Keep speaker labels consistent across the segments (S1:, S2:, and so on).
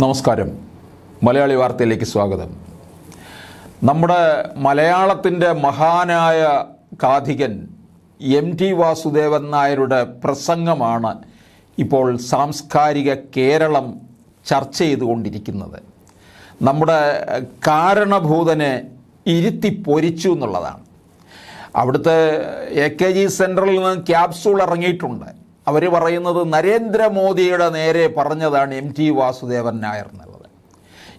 S1: നമസ്കാരം. മലയാളി വാർത്തയിലേക്ക് സ്വാഗതം. നമ്മുടെ മലയാളത്തിന്റെ മഹാനായ കാഥികൻ എം ടി വാസുദേവൻ നായരുടെ പ്രസംഗമാണ് ഇപ്പോൾ സാംസ്കാരിക കേരളം ചർച്ച ചെയ്തുകൊണ്ടിരിക്കുന്നത്. നമ്മുടെ കാരണഭൂതനെ ഇരുത്തി പൊരിച്ചു എന്നുള്ളതാണ്. അവിടുത്തെ എ കെ ജി സെന്ററിൽ നിന്ന് ക്യാപ്സൂൾ ഇറങ്ങിയിട്ടുണ്ട്. അവർ പറയുന്നത് നരേന്ദ്രമോദിയുടെ നേരെ പറഞ്ഞതാണ് എം ടി വാസുദേവൻ നായർ എന്നുള്ളത്.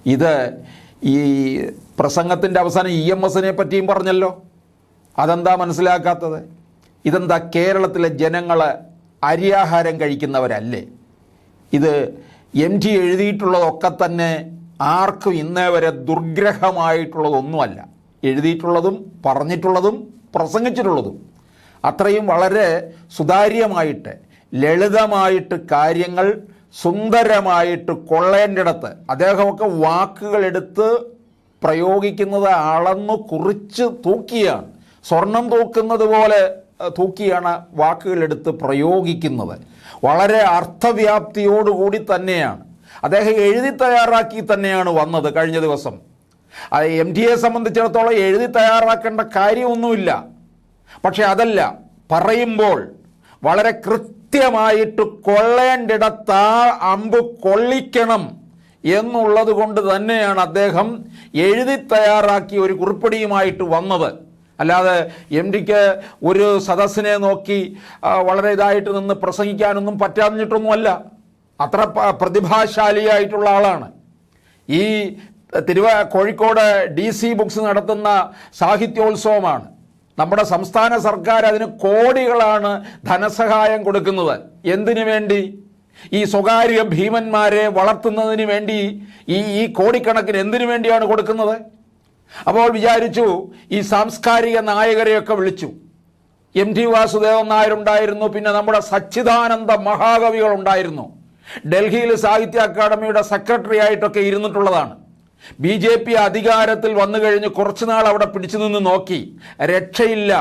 S1: ഇത് ഈ പ്രസംഗത്തിന്റെ അവസാനം ഇ എം എസിനെ പറ്റിയും പറഞ്ഞല്ലോ. അതെന്താ മനസ്സിലാക്കാത്തത്? ഇതെന്താ കേരളത്തിലെ ജനങ്ങൾ അരിയാഹാരം കഴിക്കുന്നവരല്ലേ? ഇത് എം ടി എഴുതിയിട്ടുള്ളതൊക്കെ തന്നെ ആർക്കും ഇന്നേ വരെ ദുർഗ്രഹമായിട്ടുള്ളതൊന്നുമല്ല. എഴുതിയിട്ടുള്ളതും പറഞ്ഞിട്ടുള്ളതും പ്രസംഗിച്ചിട്ടുള്ളതും. അത്രയും വളരെ സുതാര്യമായിട്ട് ലളിതമായിട്ട് കാര്യങ്ങൾ സുന്ദരമായിട്ട് കൊള്ളേണ്ടിടത്ത് അദ്ദേഹമൊക്കെ വാക്കുകളെടുത്ത് പ്രയോഗിക്കുന്നത് അളന്നു കുറിച്ച് തൂക്കിയാണ്. സ്വർണം തൂക്കുന്നത് പോലെ തൂക്കിയാണ് വാക്കുകളെടുത്ത് പ്രയോഗിക്കുന്നത്. വളരെ അർത്ഥവ്യാപ്തിയോടുകൂടി തന്നെയാണ്. അദ്ദേഹം എഴുതി തയ്യാറാക്കി തന്നെയാണ് വന്നത് കഴിഞ്ഞ ദിവസം. എം എ സംബന്ധിച്ചിടത്തോളം എഴുതി തയ്യാറാക്കേണ്ട കാര്യമൊന്നുമില്ല. പക്ഷെ അതല്ല പറയുമ്പോൾ വളരെ കൃത്യമായിട്ട് കൊള്ളേണ്ടിടത്ത് ആ അമ്പ് കൊള്ളിക്കണം എന്നുള്ളത് കൊണ്ട് തന്നെയാണ് അദ്ദേഹം എഴുതി തയ്യാറാക്കി ഒരു കുറിപ്പടിയുമായിട്ട് വന്നത്. അല്ലാതെ എം ഡിക്ക് ഒരു സദസ്സിനെ നോക്കി വളരെ ഇതായിട്ട് നിന്ന് പ്രസംഗിക്കാനൊന്നും പറ്റാഞ്ഞിട്ടൊന്നുമല്ല. അത്ര പ്രതിഭാശാലിയായിട്ടുള്ള ആളാണ്. ഈ തിരുവ കോഴിക്കോട് ഡി സി ബുക്സ് നടത്തുന്ന സാഹിത്യോത്സവമാണ്. നമ്മുടെ സംസ്ഥാന സർക്കാർ അതിന് കോടികളാണ് ധനസഹായം കൊടുക്കുന്നത്. എന്തിനു വേണ്ടി? ഈ സ്വകാര്യ ഭീമന്മാരെ വളർത്തുന്നതിന് വേണ്ടി ഈ ഈ കോടിക്കണക്കിന് എന്തിനു വേണ്ടിയാണ് കൊടുക്കുന്നത്? അപ്പോൾ വിചാരിച്ചു ഈ സാംസ്കാരിക നായകരെയൊക്കെ വിളിച്ചു. എം ടി വാസുദേവൻ നായരുണ്ടായിരുന്നു പിന്നെ നമ്മുടെ സച്ചിദാനന്ദ മഹാകവികൾ ഉണ്ടായിരുന്നു. ഡൽഹിയിൽ സാഹിത്യ അക്കാദമിയുടെ സെക്രട്ടറി ആയിട്ടൊക്കെ ഇരുന്നിട്ടുള്ളതാണ്. ബി ജെ പി അധികാരത്തിൽ വന്നു കഴിഞ്ഞ് കുറച്ചുനാൾ അവിടെ പിടിച്ചു നിന്ന് നോക്കി. രക്ഷയില്ല.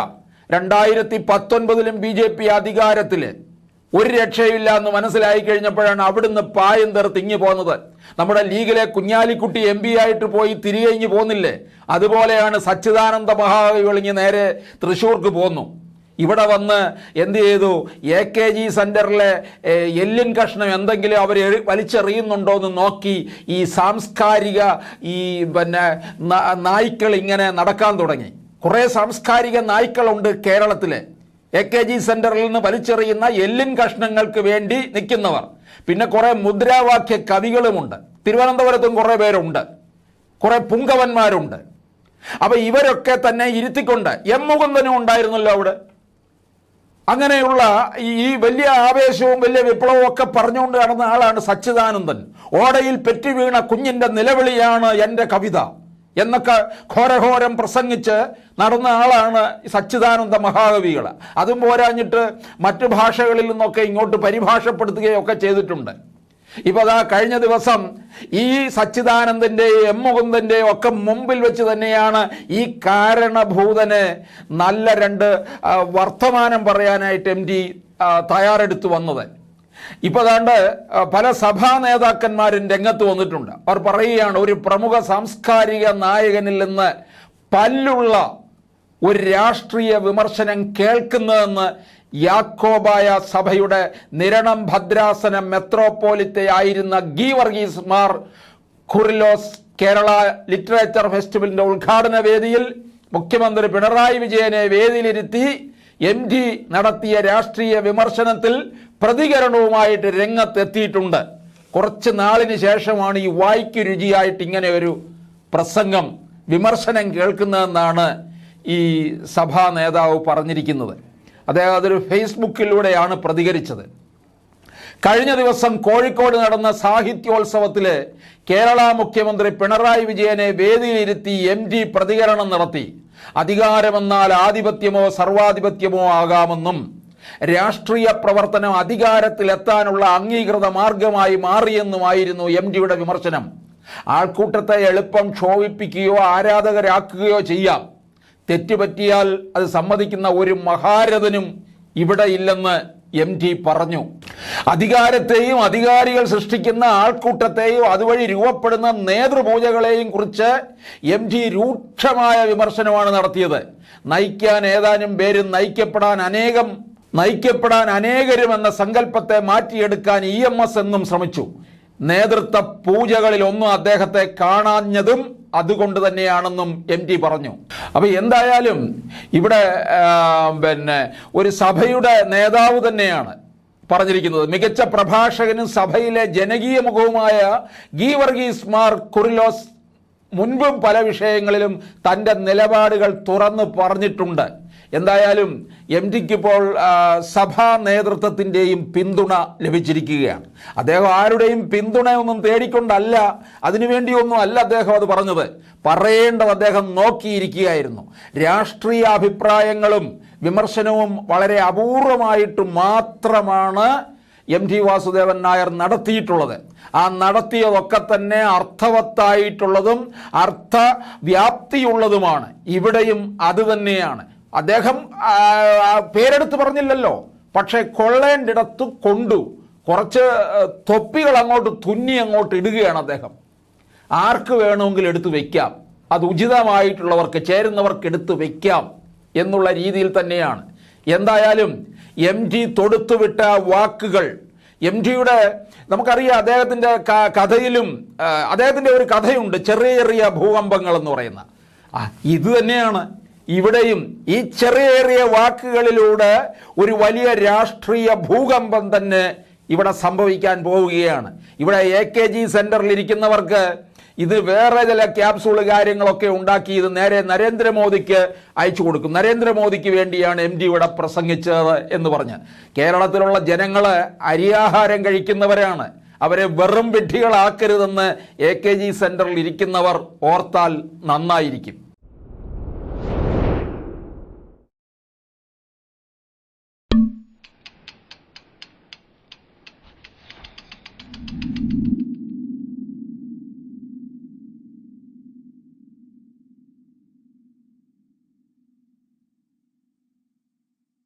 S1: രണ്ടായിരത്തി പത്തൊൻപതിലും ബി ജെ പി അധികാരത്തിൽ ഒരു രക്ഷയില്ല എന്ന് മനസ്സിലായി കഴിഞ്ഞപ്പോഴാണ് അവിടുന്ന് പായം തെറുത്ത് ഇങ്ങി പോകുന്നത് നമ്മുടെ ലീഗിലെ കുഞ്ഞാലിക്കുട്ടി എം പി ആയിട്ട് പോയി തിരികെ ഇങ്ങ് പോകുന്നില്ലേ അതുപോലെയാണ് സച്ചിദാനന്ദ മഹാകവികൾ ഇങ്ങ് നേരെ തൃശ്ശൂർക്ക് പോന്നു. ഇവിടെ വന്ന് എന്ത് ചെയ്തു? എ കെ ജി സെന്ററിലെ എല്ലിൻ കഷ്ണം എന്തെങ്കിലും അവർ വലിച്ചെറിയുന്നുണ്ടോ എന്ന് നോക്കി ഈ സാംസ്കാരിക ഈ പിന്നെ നായ്ക്കൾ ഇങ്ങനെ നടക്കാൻ തുടങ്ങി. കുറേ സാംസ്കാരിക നായ്ക്കളുണ്ട് കേരളത്തിൽ എ കെ ജി സെന്ററിൽ നിന്ന് വലിച്ചെറിയുന്ന എല്ലിൻ കഷ്ണങ്ങൾക്ക് വേണ്ടി നിൽക്കുന്നവർ. പിന്നെ കുറേ മുദ്രാവാക്യ കവികളുമുണ്ട്. തിരുവനന്തപുരത്തും കുറേ പേരുണ്ട്. കുറേ പുങ്കവന്മാരുണ്ട്. അപ്പോൾ ഇവരൊക്കെ തന്നെ ഇരുത്തിക്കൊണ്ട് എം മുകുന്ദനും ഉണ്ടായിരുന്നല്ലോ അവിടെ. അങ്ങനെയുള്ള ഈ വലിയ ആവേശവും വലിയ വിപ്ലവവും ഒക്കെ പറഞ്ഞുകൊണ്ട് നടന്ന ആളാണ് സച്ചിദാനന്ദൻ. ഓടയിൽ പെറ്റി വീണ കുഞ്ഞിന്റെ നിലവിളിയാണ് എന്റെ കവിത എന്നൊക്കെ ഘോരഘോരം പ്രസംഗിച്ച് നടന്ന ആളാണ് സച്ചിദാനന്ദ മഹാകവികൾ അതും പോരാഞ്ഞിട്ട് മറ്റു ഭാഷകളിൽ നിന്നൊക്കെ ഇങ്ങോട്ട് പരിഭാഷപ്പെടുത്തുകയൊക്കെ ചെയ്തിട്ടുണ്ട്. ഇപ്പൊ അതാ കഴിഞ്ഞ ദിവസം ഈ സച്ചിദാനന്ദന്റെ എം മുകുന്ദന്റെ ഒക്കെ മുമ്പിൽ വെച്ച് തന്നെയാണ് ഈ കാരണഭൂതന് നല്ല രണ്ട് വർത്തമാനം പറയാനായിട്ട് എം ഡി തയ്യാറെടുത്തു വന്നത്. ഇപ്പൊ അതാണ്ട് പല സഭാ നേതാക്കന്മാരും രംഗത്ത് വന്നിട്ടുണ്ട്. അവർ പറയുകയാണ് ഒരു പ്രമുഖ സാംസ്കാരിക നായകനിൽ നിന്ന് പല്ലുള്ള ഒരു രാഷ്ട്രീയ വിമർശനം കേൾക്കുന്നതെന്ന് യാക്കോബായ സഭയുടെ നിരണം ഭദ്രാസന ഗീ വർഗീസ് മാർ കുറിലോസ് കേരള ലിറ്ററേച്ചർ ഫെസ്റ്റിവലിന്റെ ഉദ്ഘാടന വേദിയിൽ മുഖ്യമന്ത്രി പിണറായി വിജയനെ വേദിയിലിരുത്തി എം ഡി നടത്തിയ രാഷ്ട്രീയ വിമർശനത്തിൽ പ്രതികരണവുമായിട്ട് രംഗത്തെത്തിയിട്ടുണ്ട്. കുറച്ച് നാളിന് ശേഷമാണ് ഈ വായ്ക്ക് രുചിയായിട്ട് ഇങ്ങനെ ഒരു പ്രസംഗം വിമർശനം കേൾക്കുന്നതെന്നാണ് ഈ സഭാ നേതാവ് പറഞ്ഞിരിക്കുന്നത്. അദ്ദേഹം അതൊരു ഫേസ്ബുക്കിലൂടെയാണ് പ്രതികരിച്ചത്. കഴിഞ്ഞ ദിവസം കോഴിക്കോട് നടന്ന സാഹിത്യോത്സവത്തിൽ കേരള മുഖ്യമന്ത്രി പിണറായി വിജയനെ വേദിയിലിരുത്തി എം ഡി പ്രതികരണം നടത്തി. അധികാരമെന്നാൽ ആധിപത്യമോ സർവാധിപത്യമോ ആകാമെന്നും രാഷ്ട്രീയ പ്രവർത്തനം അധികാരത്തിലെത്താനുള്ള അംഗീകൃത മാർഗമായി മാറിയെന്നുമായിരുന്നു എം ഡിയുടെ വിമർശനം. ആൾക്കൂട്ടത്തെ എളുപ്പം ക്ഷോഭിപ്പിക്കുകയോ ആരാധകരാക്കുകയോ ചെയ്യാം. തെറ്റുപറ്റിയാൽ അത് സമ്മതിക്കുന്ന ഒരു മഹാരഥനും ഇവിടെ ഇല്ലെന്ന് എം ടി പറഞ്ഞു. അധികാരത്തെയും അധികാരികൾ സൃഷ്ടിക്കുന്ന ആൾക്കൂട്ടത്തെയും അതുവഴി രൂപപ്പെടുന്ന നേതൃപൂജകളെയും കുറിച്ച് എം ടി രൂക്ഷമായ വിമർശനമാണ് നടത്തിയത്. നയിക്കാൻ ഏതാനും പേരും നയിക്കപ്പെടാൻ അനേകം നയിക്കപ്പെടാൻ അനേകരും എന്ന സങ്കല്പത്തെ മാറ്റിയെടുക്കാൻ ഇ എം എസ് എന്നും ശ്രമിച്ചു. നേതൃത്വ പൂജകളിൽ ഒന്നും അദ്ദേഹത്തെ കാണാഞ്ഞതും അതുകൊണ്ട് തന്നെയാണെന്നും എം ടി പറഞ്ഞു. അപ്പൊ എന്തായാലും ഇവിടെ പിന്നെ ഒരു സഭയുടെ നേതാവ് തന്നെയാണ് പറഞ്ഞിരിക്കുന്നത്. മികച്ച പ്രഭാഷകനും സഭയിലെ ജനകീയ മുഖവുമായ ഗീവർഗീസ് മാർ കുറിലോസ് മുൻപും പല വിഷയങ്ങളിലും തന്റെ നിലപാടുകൾ തുറന്ന് പറഞ്ഞിട്ടുണ്ട്. എന്തായാലും എം ടിക്ക് ഇപ്പോൾ സഭാ നേതൃത്വത്തിന്റെയും പിന്തുണ ലഭിച്ചിരിക്കുകയാണ്. അദ്ദേഹം ആരുടെയും പിന്തുണയൊന്നും തേടിക്കൊണ്ടല്ല അതിനുവേണ്ടിയൊന്നും അല്ല അദ്ദേഹം അത് പറഞ്ഞത്. പറയേണ്ടത് അദ്ദേഹം നോക്കിയിരിക്കുകയായിരുന്നു. രാഷ്ട്രീയ അഭിപ്രായങ്ങളും വിമർശനവും വളരെ അപൂർവമായിട്ട് മാത്രമാണ് എം ടി വാസുദേവൻ നായർ നടത്തിയിട്ടുള്ളത്. ആ നടത്തിയതൊക്കെ തന്നെ അർത്ഥവത്തായിട്ടുള്ളതും അർത്ഥവ്യാപ്തിയുള്ളതുമാണ്. ഇവിടെയും അത് തന്നെയാണ്. അദ്ദേഹം പേരെടുത്ത് പറഞ്ഞില്ലല്ലോ. പക്ഷേ കൊള്ളേണ്ടിടത്ത് കൊണ്ടു. കുറച്ച് തൊപ്പികൾ അങ്ങോട്ട് തുന്നി അങ്ങോട്ട് ഇടുകയാണ് അദ്ദേഹം. ആർക്ക് വേണമെങ്കിലും എടുത്തു വയ്ക്കാം അത് ഉചിതമായിട്ടുള്ളവർക്ക് ചേരുന്നവർക്ക് എടുത്തു വയ്ക്കാം എന്നുള്ള രീതിയിൽ തന്നെയാണ്. എന്തായാലും എം ജി തൊടുത്തുവിട്ട വാക്കുകൾ എം ജിയുടെ നമുക്കറിയാം അദ്ദേഹത്തിന്റെ കഥയിലും അദ്ദേഹത്തിന്റെ ഒരു കഥയുണ്ട് ചെറിയ ചെറിയ ഭൂകമ്പങ്ങൾ എന്ന് പറയുന്ന. ഇത് തന്നെയാണ്. ഇവിടെയും ഈ ചെറിയ ചെറിയ വാക്കുകളിലൂടെ ഒരു വലിയ രാഷ്ട്രീയ ഭൂകമ്പം തന്നെ ഇവിടെ സംഭവിക്കാൻ പോവുകയാണ്. ഇവിടെ എ കെ ജി സെന്ററിൽ ഇരിക്കുന്നവർക്ക് ഇത് വേറെ ചില ക്യാപ്സൂൾ കാര്യങ്ങളൊക്കെ ഉണ്ടാക്കി ഇത് നേരെ നരേന്ദ്രമോദിക്ക് അയച്ചു കൊടുക്കും. നരേന്ദ്രമോദിക്ക് വേണ്ടിയാണ് എം ഡി ഇവിടെ പ്രസംഗിച്ചത് എന്ന് പറഞ്ഞ്. കേരളത്തിലുള്ള ജനങ്ങൾ അരിയാഹാരം കഴിക്കുന്നവരാണ്. അവരെ വെറും വിഡ്ഢികളാക്കരുതെന്ന് എ കെ ജി സെന്ററിൽ ഇരിക്കുന്നവർ ഓർത്താൽ നന്നായിരിക്കും.